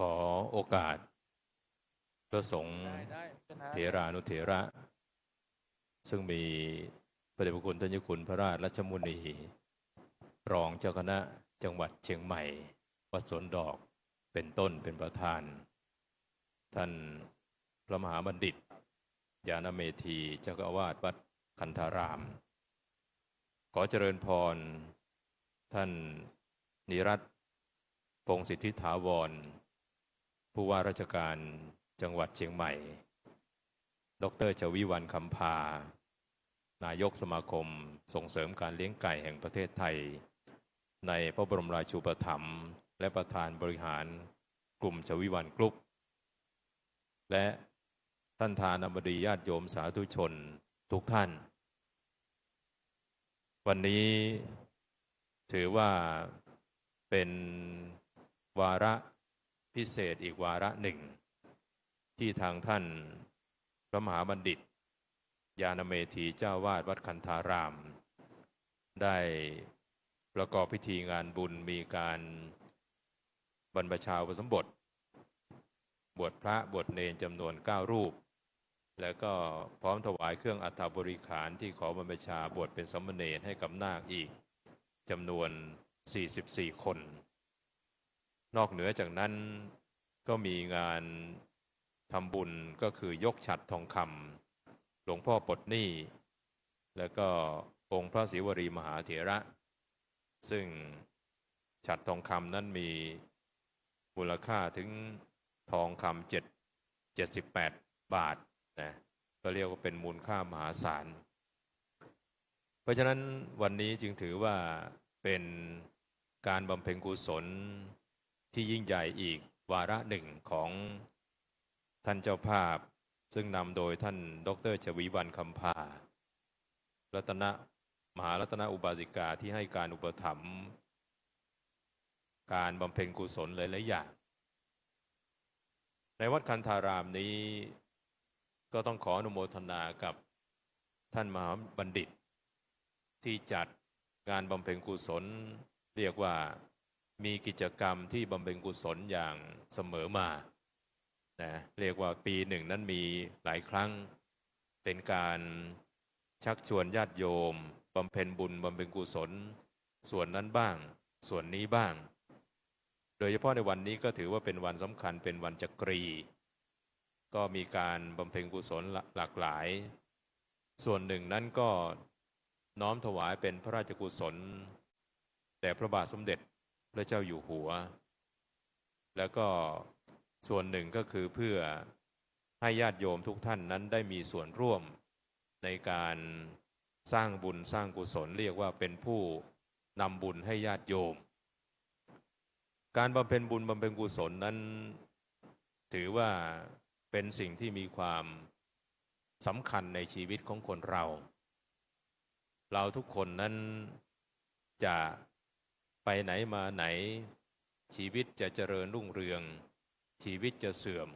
ขอโอกาส พระสงฆ์ได้ได้ปัญหาเถรานุเถระ ซึ่งมีพระเดชพระคุณท่านเจ้าคุณพระราชรัชมุนี รองเจ้าคณะจังหวัดเชียงใหม่ วัดสวนดอกเป็นต้นเป็นประธาน ท่านพระมหาบัณฑิต ยานเมธีเจ้าอาวาสวัดคันธาราม ขอเจริญพร ท่านนิรัตน์พงศ์สิทธิถาวร ผู้ว่าราชการจังหวัดเชียงใหม่ ดรชวิวันคำพา นายกสมาคมส่งเสริมการเลี้ยงไก่แห่งประเทศไทย ในพระบรมราชูปถัมภ์และประธานบริหารกลุ่มชวิวันกรุ๊ป และท่านทานอบดีญาติโยมสาธุชนทุกท่าน วันนี้ถือว่าเป็นวาระ พิเศษอีกวาระหนึ่ง ที่ทางท่านพระมหาบัณฑิต ยานเมธีเจ้าวาดวัดคันธาราม ได้ประกอบพิธีงานบุญมีการบรรพชาอุปสมบท บวชพระบวชเนนจำนวน 9 รูป แล้วก็พร้อมถวายเครื่องอัฐบริขารที่ขอบรรพชาบวชเป็นสมณเณรให้กับนาคอีกจำนวน 44 คน นอกเหนือจากนั้นก็มีงานทำบุญก็คือยกฉัดทองคำหลวงพ่อปลดหนี้ แล้วก็องค์พระศิวรีมหาเถระ ซึ่งฉัดทองคำนั้นมีมูลค่าถึงทองคำเจ็ดเจ็ดสิบแปดบาทนะก็เรียกว่าเป็นมูลค่ามหาศาล เพราะฉะนั้นวันนี้จึงถือว่าเป็นการบำเพ็ญกุศล ที่ยิ่งใหญ่อีกวาระหนึ่งของท่านเจ้าภาพ ซึ่งนำโดยท่านดรชวีวันคำพารัตนะมหารัตนอุบาสิกาที่ให้การอุปถัมภ์การบำเพ็ญกุศลหลายๆอย่าง ในวัดคันธารามนี้ก็ต้องขออนุโมทนากับท่านมหาบัณฑิต ที่จัดงานบำเพ็ญกุศล เรียกว่า มีกิจกรรมที่บำเพ็ญกุศลอย่างเสมอมานะเรียกว่าปีหนึ่งนั้นมีหลายครั้ง เป็นการชักชวนญาติโยมบำเพ็ญบุญบำเพ็ญกุศล ส่วนนั้นบ้าง ส่วนนี้บ้าง โดยเฉพาะในวันนี้ก็ถือว่าเป็นวันสำคัญเป็นวันจักรี ก็มีการบำเพ็ญกุศลหลากหลาย ส่วนหนึ่งนั้นก็น้อมถวายเป็นพระราชกุศลแด่พระบาทสมเด็จ พระเจ้าอยู่หัว แล้วก็ส่วนหนึ่งก็คือเพื่อให้ญาติโยมทุกท่านนั้นได้มีส่วนร่วมในการสร้างบุญสร้างกุศลเรียกว่าเป็นผู้นำบุญให้ญาติโยม การบำเพ็ญบุญบำเพ็ญกุศลนั้น ถือว่าเป็นสิ่งที่มีความสำคัญในชีวิตของคนเรา เราทุกคนนั้นจะ ไปไหนมาไหน ชีวิตจะเจริญรุ่งเรือง ชีวิตจะเสื่อม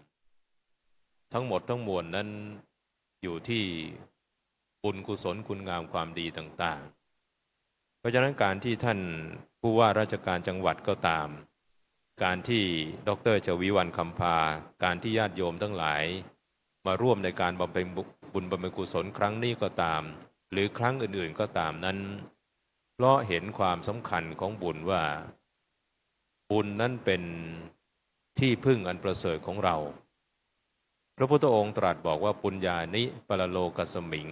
ทั้งหมดทั้งมวลนั้นอยู่ที่บุญกุศลคุณงามความดีต่าง ๆ เพราะฉะนั้นการที่ท่านผู้ว่าราชการจังหวัดก็ตาม การที่ดรชวิวันคำพา การที่ญาติโยมทั้งหลาย มาร่วมในการบำเพ็ญบุญบำเพ็ญกุศลครั้งนี้ก็ตาม หรือครั้งอื่นๆก็ตามนั้น เพราะเห็นความสำคัญของบุญว่า บุญนั้นเป็นที่พึ่งอันประเสริฐของเรา พระพุทธองค์ตรัสบอกว่าปุญญานิปรโลกสมิง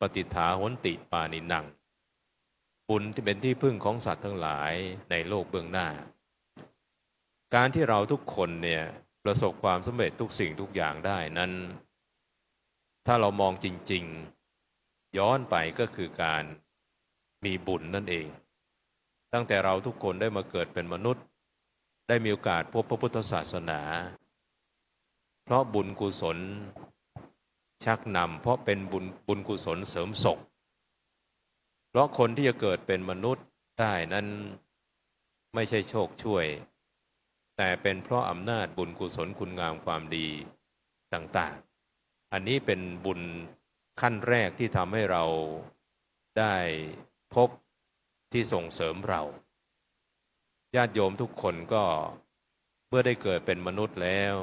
ปฏิฐาหนติปานิหนัง บุญที่เป็นที่พึ่งของสัตว์ทั้งหลายในโลกเบื้องหน้า การที่เราทุกคนเนี่ยประสบความสำเร็จทุกสิ่งทุกอย่างได้นั้น ถ้าเรามองจริง ๆ ย้อนไปก็คือการ มีบุญนั่นเอง ตั้งแต่เราทุกคนได้มาเกิดเป็นมนุษย์ ได้มีโอกาสพบพระพุทธศาสนา เพราะบุญกุศล ชักนำเพราะเป็นบุญบุญกุศลเสริมศกเพราะคนที่จะเกิดเป็นมนุษย์ได้นั้นไม่ใช่โชคช่วย แต่เป็นเพราะอำนาจบุญกุศลคุณงามความดีต่างๆ อันนี้เป็นบุญขั้นแรกที่ทำให้เราได้ พบที่ส่งเสริมเรา ญาติโยมทุกคนก็เมื่อได้เกิดเป็นมนุษย์แล้ว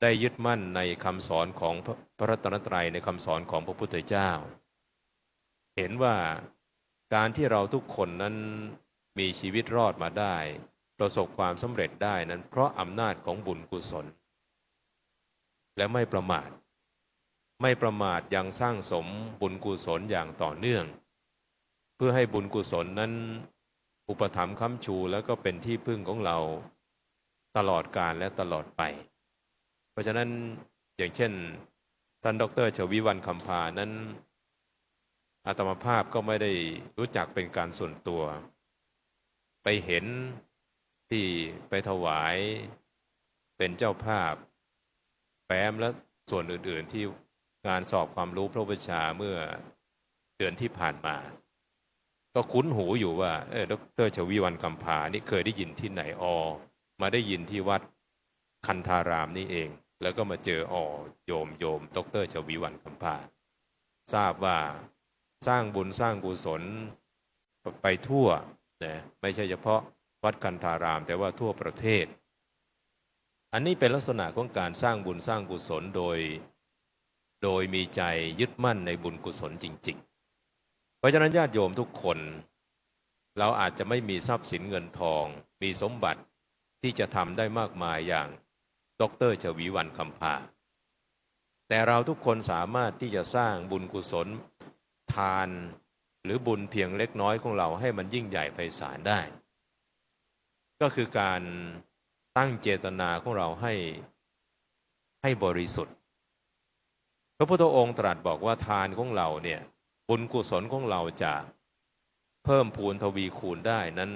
ได้ยึดมั่นในคำสอนของพระพระรัตนตรัยในคำสอนของพระพุทธเจ้า เห็นว่าการที่เราทุกคนนั้นมีชีวิตรอดมาได้ ประสบความสำเร็จได้นั้นเพราะอำนาจของบุญกุศล และไม่ประมาท ไม่ประมาทยังสร้างสมบุญกุศลอย่างต่อเนื่อง เพื่อให้บุญกุศลนั้น อุปถัมภ์ค้ำชูแล้วก็เป็นที่พึ่งของเราตลอดกาลและตลอดไป เพราะฉะนั้นอย่างเช่นท่านดรชวิวันคำพานั้นอาตมาภาพก็ไม่ได้รู้จักเป็นการส่วนตัว ไปเห็นที่ไปถวายเป็นเจ้าภาพแฟ้มและส่วนอื่นๆที่ งานสอบความรู้พระวิชาเมื่อเดือนที่ผ่านมา ก็คุ้นหูอยู่ว่าเออดรชวิวันคำพานี่เคยได้ยินที่ไหนออ มาได้ยินที่วัดคันธารามนี่เอง แล้วก็มาเจอออโยมโยม ดรชวิวันคำพาทราบว่าสร้างบุญสร้างกุศลไปทั่วนะไม่ใช่เฉพาะวัดคันธาราม แต่ว่าทั่วประเทศ อันนี้เป็นลักษณะของการสร้างบุญสร้างกุศลโดย โดยมีใจยึดมั่นในบุญกุศลจริง ๆ เพราะฉะนั้นญาติโยมทุกคน เราอาจจะไม่มีทรัพย์สินเงินทอง มีสมบัติที่จะทำได้มากมายอย่างดรชวีวันคำพาแต่เราทุกคนสามารถที่จะสร้างบุญกุศลทาน หรือบุญเพียงเล็กน้อยของเราให้มันยิ่งใหญ่ไพศาลได้ ก็คือการตั้งเจตนาของเราให้ให้บริสุทธิ์ ระพุทธองค์ตรัสบอกว่าทานของเราเนี่ยบุญกุศลของเราจะเพิ่มพูนทวีคูณได้นั้น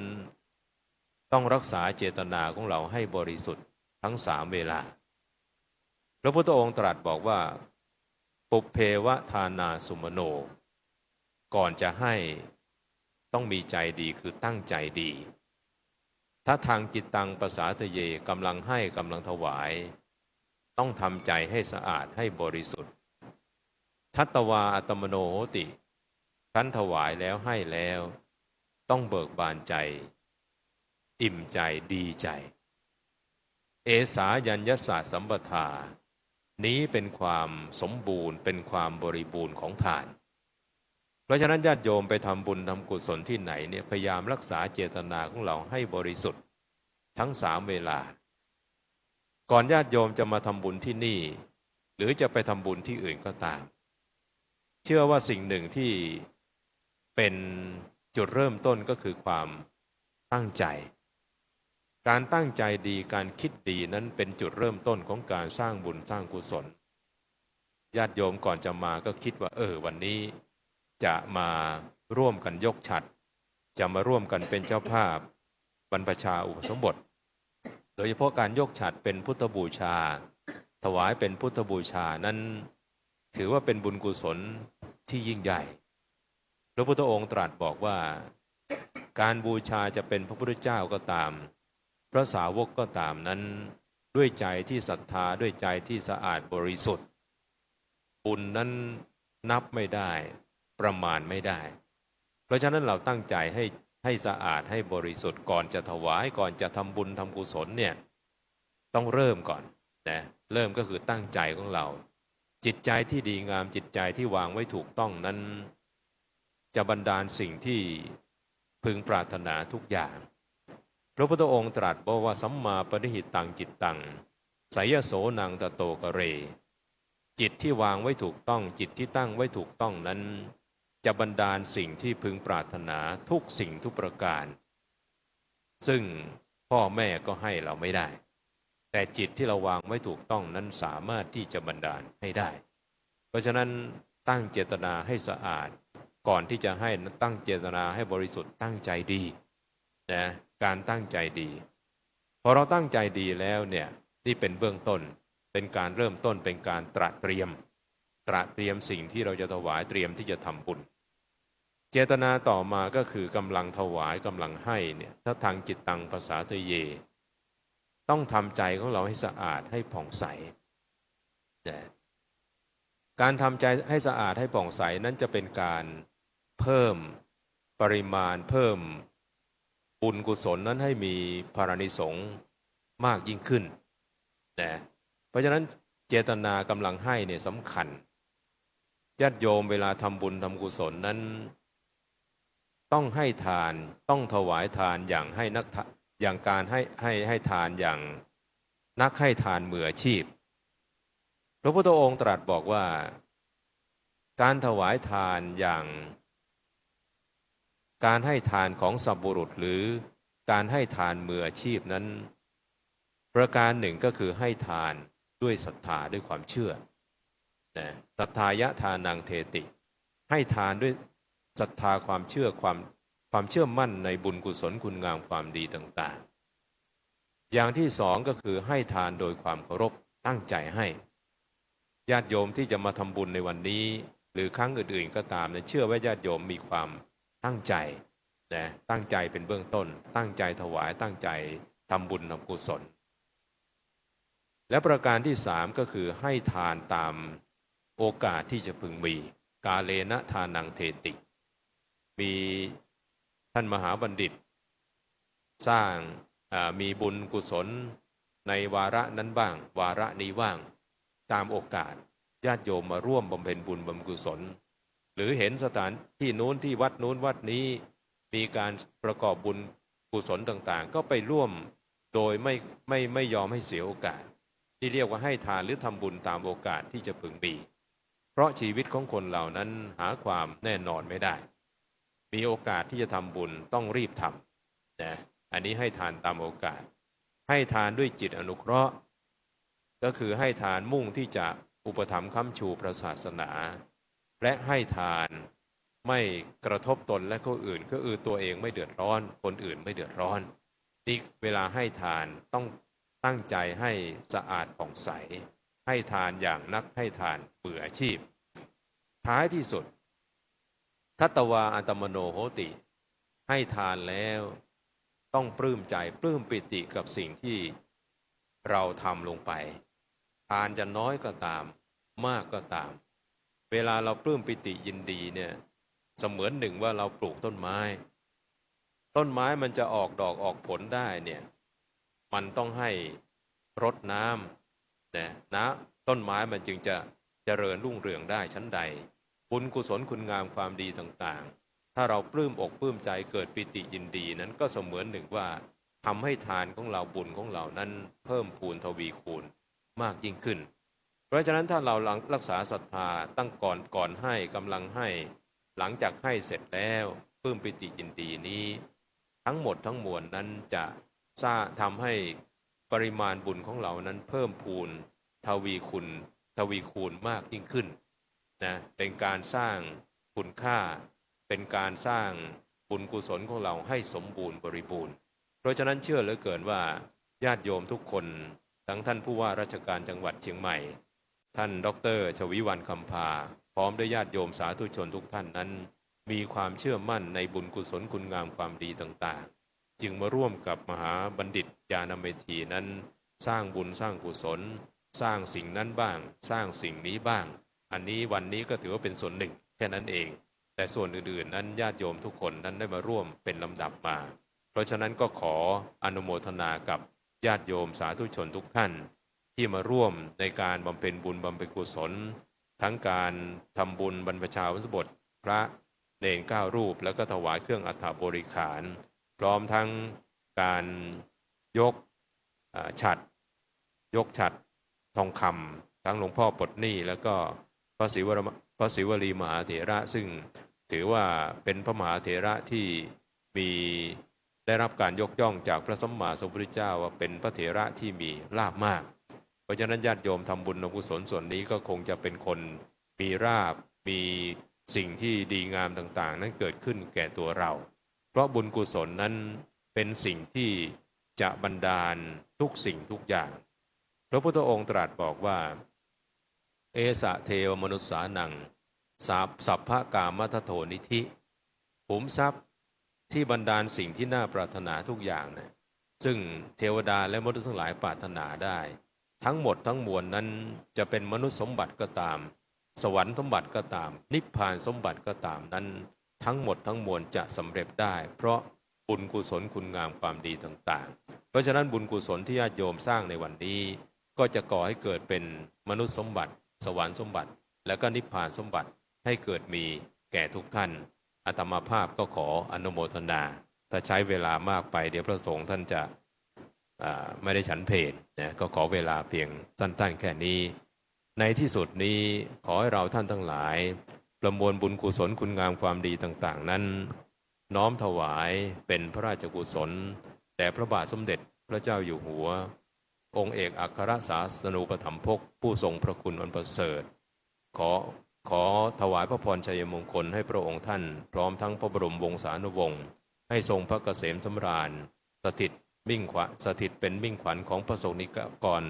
ต้องรักษาเจตนาของเราให้บริสุทธิ์ทั้งสามเวลา พระพุทธองค์ตรัสบอกว่า ปุเพวะทานาสุมโน ก่อนจะให้ต้องมีใจดีคือตั้งใจดี ถ้าทางจิตตังภาษาทะเยกำลังให้กำลังถวาย ต้องทำใจให้สะอาดให้บริสุทธิ์ ทัตวาอัตมโนโหติ ครั้นถวายแล้วให้แล้ว ต้องเบิกบานใจ อิ่มใจดีใจ เอสายัญญศาสสัมปทา นี้เป็นความสมบูรณ์เป็นความบริบูรณ์ของทาน เพราะฉะนั้นญาติโยมไปทำบุญทำกุศลที่ไหนเนี่ยพยายามรักษาเจตนาของเราให้บริสุทธิ์ทั้งสามเวลา ก่อนญาติโยมจะมาทำบุญที่นี่ หรือจะไปทำบุญที่อื่นก็ตาม เชื่อว่าสิ่งหนึ่งที่เป็นจุดเริ่มต้นก็คือความตั้งใจ การตั้งใจดีการคิดดีนั้นเป็นจุดเริ่มต้นของการสร้างบุญสร้างกุศลญาติโยมก่อนจะมาก็คิดว่า เออ วันนี้จะมาร่วมกันยกฉัด จะมาร่วมกันเป็นเจ้าภาพบรรพชาอุปสมบท โดยเฉพาะการยกฉัดเป็นพุทธบูชา ถวายเป็นพุทธบูชานั้น ถือว่าเป็นบุญกุศลที่ยิ่งใหญ่ พระพุทธองค์ตรัสบอกว่า การบูชาจะเป็นพระพุทธเจ้าก็ตาม พระสาวกก็ตามนั้น ด้วยใจที่ศรัทธาด้วยใจที่สะอาดบริสุทธิ์ บุญนั้นนับไม่ได้ ประมาณไม่ได้ เพราะฉะนั้นเราตั้งใจให้ให้สะอาดให้บริสุทธิ์ก่อนจะถวายก่อนจะทำบุญทำกุศลเนี่ยต้องเริ่มก่อนนะเริ่มก็คือตั้งใจของเรา จิตใจที่ดีงามจิตใจที่วางไว้ถูกต้องนั้น จะบันดาลสิ่งที่พึงปรารถนาทุกอย่าง พระพุทธองค์ตรัสบอกว่าสัมมาปริหิตตังจิตตังไสยโสนังตะโตกะเร จิตที่วางไว้ถูกต้องจิตที่ตั้งไว้ถูกต้องนั้น จะบันดาลสิ่งที่พึงปรารถนาทุกสิ่งทุกประการ ซึ่งพ่อแม่ก็ให้เราไม่ได้ แต่จิตที่เราวางไว้ถูกต้องนั้นสามารถที่จะบันดาลให้ได้ เพราะฉะนั้นตั้งเจตนาให้สะอาด ก่อนที่จะให้ตั้งเจตนาให้บริสุทธิ์ตั้งใจดีนะการตั้งใจดีพอเราตั้งใจดีแล้วเนี่ยนี่เป็นเบื้องต้นเป็นการเริ่มต้นเป็นการตระเตรียม ตระเตรียมสิ่งที่เราจะถวายเตรียมที่จะทำบุญเจตนาต่อมาก็คือกำลังถวายกำลังให้เนี่ยถ้าทางจิตตังภาษาเตเย ต้องทำใจของเราให้สะอาดให้ผ่องใสนะการทำใจให้สะอาดให้ผ่องใสนั้นจะเป็นการเพิ่มปริมาณเพิ่มบุญกุศลนั้นให้มีพารานิสงมากยิ่งขึ้นนะเพราะฉะนั้นเจตนากำลังให้เนี่ยสำคัญญาติโยมเวลาทำบุญทำกุศลนั้น ต้องให้ทานต้องถวายทานอย่างให้นัก อย่างการให้ให้ให้ทานอย่างนักให้ทานมืออาชีพ พระพุทธองค์ตรัสบอกว่า การถวายทานอย่าง การให้ทานของสับบุรุษหรือการให้ทานมืออาชีพนั้น ประการหนึ่งก็คือให้ทานด้วยศรัทธาด้วยความเชื่อนะศรัทธายะทานังเทติ ให้ทานด้วยศรัทธาความเชื่อความ ความเชื่อมั่นในบุญกุศลคุณงามความดีต่างๆ อย่างที่สองก็คือให้ทานโดยความเคารพตั้งใจให้ ญาติโยมที่จะมาทำบุญในวันนี้ หรือครั้งอื่นๆก็ตามเนี่ยเชื่อว่าญาติโยมมีความตั้งใจนะตั้งใจเป็นเบื้องต้น ตั้งใจถวายตั้งใจทำบุญทำกุศล และประการที่สามก็คือให้ทานตามโอกาสที่จะพึงมี กาเลนะทานังเทติ มี ท่านมหาบัณฑิต สร้างมีบุญกุศลในวาระนั้นบ้าง วาระนี้บ้าง ตามโอกาสญาติโยมมาร่วมบำเพ็ญบุญบำกุศล หรือเห็นสถานที่นู้นที่วัดนู้นวัดนี้ มีการประกอบบุญกุศลต่างๆ ก็ไปร่วมโดยไม่ไม่ไม่ยอมให้เสียโอกาส ที่เรียกว่าให้ทานหรือทำบุญตามโอกาสที่จะพึงมี เพราะชีวิตของคนเหล่านั้นหาความแน่นอนไม่ได้ มีโอกาสที่จะทำบุญต้องรีบทำนะอันนี้ให้ทานตามโอกาส ให้ทานด้วยจิตอนุเคราะห์ ก็คือให้ทานมุ่งที่จะอุปถัมภ์ค้ำชูพระศาสนา และให้ทานไม่กระทบตนและคนอื่น ก็คือตัวเองไม่เดือดร้อน คนอื่นไม่เดือดร้อนนี่เวลาให้ทานต้องตั้งใจให้สะอาดผ่องใส ให้ทานอย่างนักให้ทานมืออาชีพ ท้ายที่สุด ทัตวาอัตมโนโหติ ให้ทานแล้วต้องปลื้มใจปลื้มปิติกับสิ่งที่เราทำลงไป ทานจะน้อยก็ตาม มากก็ตาม เวลาเราปลื้มปิติยินดีเนี่ยเสมือนหนึ่งว่าเราปลูกต้นไม้ ต้นไม้มันจะออกดอกออกผลได้เนี่ยมันต้องให้รดน้ำนะนะต้นไม้มันจึงจะเจริญรุ่งเรืองได้ชั้นใด บุญกุศลคุณงามความดีต่างๆ ถ้าเราปลื้มอกปลื้มใจเกิดปิติยินดีนั้นก็เสมือนหนึ่งว่าทำให้ทานของเราบุญของเรานั้นเพิ่มพูนทวีคูณมากยิ่งขึ้น เพราะฉะนั้นถ้าเรารักษาศรัทธาตั้งก่อนก่อนให้กำลังให้ หลังจากให้เสร็จแล้วเพิ่มปิติยินดีนี้ ทั้งหมดทั้งมวลนั้นจะสร้างทำให้ปริมาณบุญของเรานั้นเพิ่มพูนทวีคุณทวีคูณมากยิ่งขึ้น นะเป็นการสร้างคุณค่า เป็นการสร้างบุญกุศลของเราให้สมบูรณ์บริบูรณ์ เพราะฉะนั้นเชื่อเหลือเกินว่าญาติโยมทุกคนทั้งท่านผู้ว่าราชการจังหวัดเชียงใหม่ ท่านดรชวิวันคำพา พร้อมด้วยญาติโยมสาธุชนทุกท่านนั้น มีความเชื่อมั่นในบุญกุศลคุณงามความดีต่างๆ จึงมาร่วมกับมหาบัณฑิตญาณเมธีนั้น สร้างบุญสร้างกุศล สร้างสิ่งนั้นบ้าง สร้างสิ่งนี้บ้าง อันนี้วันนี้ก็ถือว่าเป็นส่วนหนึ่งแค่นั้นเอง แต่ส่วนอื่นๆ นั้นญาติโยมทุกคนนั้นได้มาร่วมเป็นลำดับมา เพราะฉะนั้นก็ขออนุโมทนากับญาติโยมสาธุชนทุกท่าน ที่มาร่วมในการบำเพ็ญบุญบำเพ็ญกุศล ทั้งการทำบุญบรรพชาวุสบทพระเนรเก้ารูป แล้วก็ถวายเครื่องอัฐบริขาร พร้อมทั้งการยกฉัดยกฉัดทองคำทั้งหลวงพ่อปลดหนี้แล้วก็ พระศิวรพระศิวลีมหาเถระซึ่งถือว่าเป็นพระมหาเถระที่มีได้รับการยกย่องจากพระสัมมาสัมพุทธเจ้าว่าเป็นพระเถระที่มีลาบมาก เพราะฉะนั้นญาติโยมทำบุญกุศลส่วนนี้ก็คงจะเป็นคนมีราบมีสิ่งที่ดีงามต่างๆ นั้นเกิดขึ้นแก่ตัวเรา เพราะบุญกุศลนั้นเป็นสิ่งที่จะบันดาลทุกสิ่งทุกอย่าง พระพุทธองค์ตรัสบอกว่า เอสะเทวมนุษสานังสัพสัพพะกามัทโทนิธิขุมทรัพย์ที่บันดาลสิ่งที่น่าปรารถนาทุกอย่างนะซึ่งเทวดาและมนุษย์ทั้งหลายปรารถนาได้ ทั้งหมดทั้งมวลนั้นจะเป็นมนุษย์สมบัติก็ตาม สวรรค์สมบัติก็ตาม นิพพานสมบัติก็ตามนั้น ทั้งหมดทั้งมวลจะสำเร็จได้ เพราะบุญกุศลคุณงามความดีต่างๆ เพราะฉะนั้นบุญกุศลที่ญาติโยมสร้างในวันนี้ ก็จะก่อให้เกิดเป็นมนุษย์สมบัติ สวรรค์สมบัติ และก็นิพพานสมบัติให้เกิดมีแก่ทุกท่านอาตมาภาพก็ขออนุโมทนาถ้าใช้เวลามากไปเดี๋ยวพระสงฆ์ท่านจะไม่ได้ฉันเพลนะก็ขอเวลาเพียงสั้นๆแค่นี้ ในที่สุดนี้ขอให้เราท่านทั้งหลาย ประมวลบุญกุศลคุณงามความดีต่างๆ นั้น น้อมถวายเป็นพระราชกุศลแด่พระบาทสมเด็จพระเจ้าอยู่หัว องค์เอกอัครสาสนูปถัมภกผู้ทรงพระคุณอันประเสริฐ ขอขอถวายพระพรชัยมงคลให้พระองค์ท่าน พร้อมทั้งพระบรมวงศานุวงศ์ให้ทรงพระเกษมสำราญ สถิตมิ่งขวะสถิตเป็นมิ่งขวัญของพระสงฆ์นิกร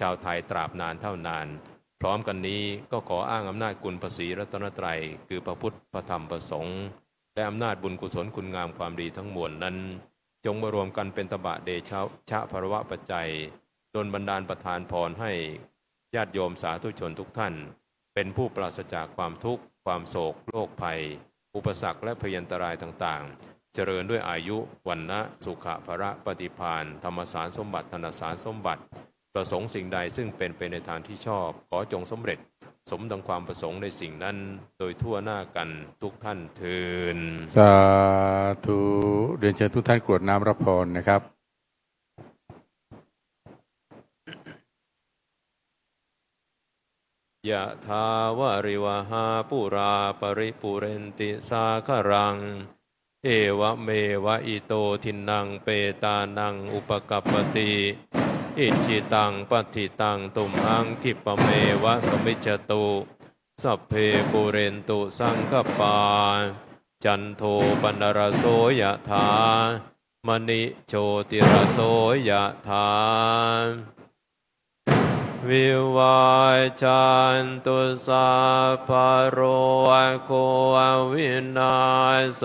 ชาวไทยตราบนานเท่านาน พร้อมกันนี้ก็ขออ้างอำนาจกุลภาษีรัตนตรัย คือพระพุทธพระธรรมพระสงฆ์และอำนาจบุญกุศลคุณงามความดีทั้งมวลนั้น จงมารวมกันเป็นตบะเดชะชะภรวะปัจจัย ดลบันดาลประทานพรให้ญาติโยมสาธุชนทุกท่าน เป็นผู้ปราศจากความทุกข์ ความโศกโรคภัย อุปสรรคและพยันตรายต่างๆ เจริญด้วยอายุวันนะสุขะภระปฏิพานธรรมสารสมบัติธนสารสมบัติ ประสงค์สิ่งใดซึ่งเป็นไปในทางที่ชอบ ขอจงสำเร็จ สมดังความประสงค์ในสิ่งนั้น โดยทั่วหน้ากันทุกท่านเทินสาธุเรียนเชิญทุกท่านกรวดน้ำรับพรนะครับ ยะทาวาริวหาปุราปริปุเรนติสาครัง เอวเมวะอิโตทินังเปตานังอุปกัปปติอิจิตังปัติตังตุมหังคิปเมวะสมิจจตุสัพเพปุเรนตุสังกปา จันโทปนรโสยะถามณิโชติรโสยะถา วิวาจันตุสาภโรโควินาศ